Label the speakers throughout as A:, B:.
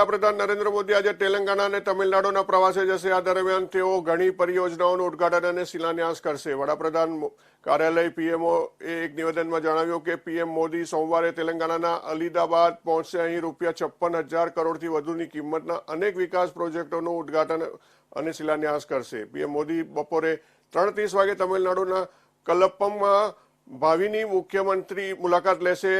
A: વડાપ્રધાન નરેન્દ્ર મોદી આજે તેલંગાણા અને તમિલનાડુના પ્રવાસે જશે. આ દરમિયાન તેઓ ઘણી પરિયોજનાઓનું ઉદઘાટન અને શિલાન્યાસ કરશે. વડાપ્રધાન કાર્યાલય પીએમઓ એ એક નિવેદનમાં જણાવ્યું કે પીએમ મોદી સોમવારે તેલંગાણાના અલીદાબાદ પહોંચશે. અહીં રૂપિયા છપ્પન હજાર કરોડથી વધુની કિંમતના અનેક વિકાસ પ્રોજેક્ટોનું ઉદઘાટન અને શિલાન્યાસ કરશે. પીએમ મોદી બપોરે ત્રણ ત્રીસ વાગે તમિલનાડુના કલપ્પમમાં ભાવિની મુખ્યમંત્રી મુલાકાત લેશે.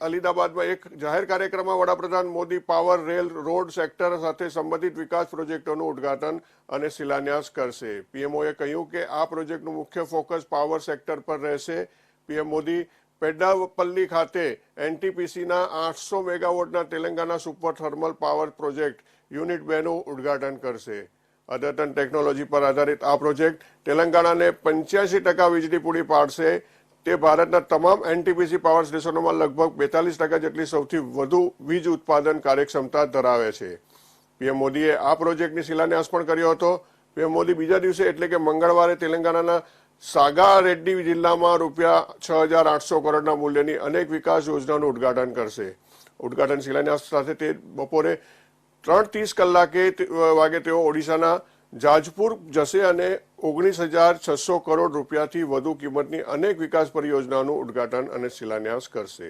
A: અલીદાબાદમાં એક જાહેર કાર્યક્રમમાં વડાપ્રધાન Modi power, rail, road sector સાથે સંબંધિત વિકાસ પ્રોજેક્ટોનું ઉદ્ઘાટન અને શિલાન્યાસ કરશે. પીએમઓએ કહ્યું કે આ પ્રોજેક્ટનું મુખ્ય ફોકસ પાવર સેક્ટર પર રહેશે. પીએમ મોદી પેડાપલ્લી ખાતે એનટીપીસીના આઠસો મેગાવોટના Telangana super thermal power project unit બેનું ઉદ્ઘાટન કરશે. અદ્યતન ટેકનોલોજી પર આધારિત આ પ્રોજેક્ટ તેલંગાણાને પંચ્યાસી ટકા વીજળી પૂરી પાડશે. તે ભારતના તમામ એનટીપીસી પાવર સ્ટેશનોમાં લગભગ બેતાલીસ ટકા જેટલી સૌથી વધુ વીજ ઉત્પાદન કાર્યક્ષમતા ધરાવે છે. પીએમ મોદીએ આ પ્રોજેક્ટની શિલાન્યાસ પણ કર્યો હતો. પીએમ મોદી બીજા દિવસે એટલે કે મંગળવારે તેલંગાણાના સાગા રેડ્ડી જિલ્લામાં રૂપિયા છ હજાર આઠસો કરોડના મૂલ્યની અનેક વિકાસ યોજનાનું ઉદ્ઘાટન કરશે. ઉદ્ઘાટન શિલાન્યાસ સાથે તે બપોરે ત્રણ ત્રીસ કલાકે વાગે તેઓ ઓડિશાના જાજપુર જશે અને ઓગણીસ હજાર છસો કરોડ રૂપિયાથી વધુ કિંમતની અનેક વિકાસ પરિયોજનાનું ઉદ્ઘાટન અને શિલાન્યાસ કરશે.